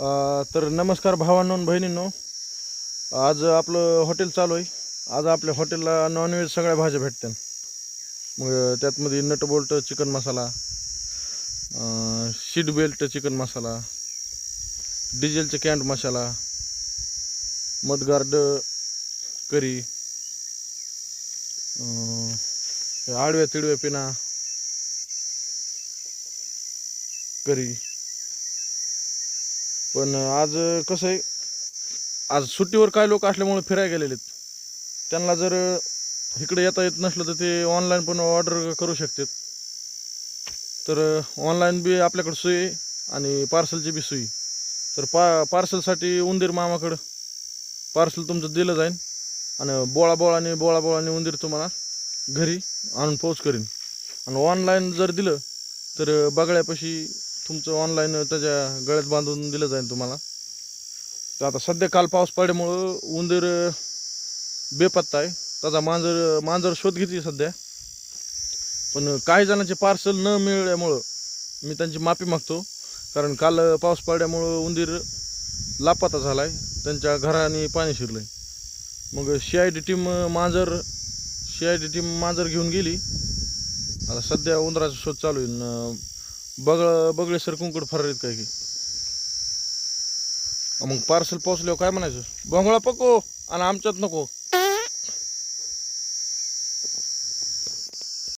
तर नमस्कार भावांनो बहिणींनो. आज आपलं हॉटेल चालू आहे. आज आपल्या हॉटेलला नॉनव्हेज सगळ्या भाज्या भेटतात मग त्यातमध्ये nut bolt chicken masala seat belt chicken masala डिझेलचे कॅन्ट मसाला मदगार्ड करी आडव्या तिडव्या पिना करी. पण आज कसं आहे आज सुट्टीवर काय लोक असल्यामुळे फिरायला गेलेले आहेत. त्यांना जर इकडे येता येत नसलं तर ते ऑनलाईन पण ऑर्डर करू शकतात. तर ऑनलाईन बी आपल्याकडं सोयी आणि पार्सलची बी सोयी तर पा पार्सलसाठी उंदीर मामाकडं पार्सल तुमचं दिलं जाईल आणि बोळा बोळाने बोळा बोळाने उंदीर तुम्हाला घरी आणून पोच करीन. आणि ऑनलाईन जर दिलं तर बगळ्यापाशी तुमचं ऑनलाईन त्याच्या गळ्यात बांधून दिलं जाईल तुम्हाला. तर आता सध्या काल पाऊस पडल्यामुळं उंदीर बेपत्ता आहे. त्याचा मांजर मांजर शोध घेते सध्या. पण काही जणांचे पार्सल न मिळाल्यामुळं मी त्यांची माफी मागतो. कारण काल पाऊस पडल्यामुळं उंदीर लापाता झाला आहे त्यांच्या घराने पाणी शिरलं आहे मग सी आय डी टीम मांजर सी आय डी टीम मांजर घेऊन गेली. आता सध्या उंदराचा शोध चालू आहे. बगळ बगळेश्वर कुंकड फरारीत काय की? मग पार्सल पोचल्यावर काय म्हणायचं? बंगळा पको आणि आमच्यात नको.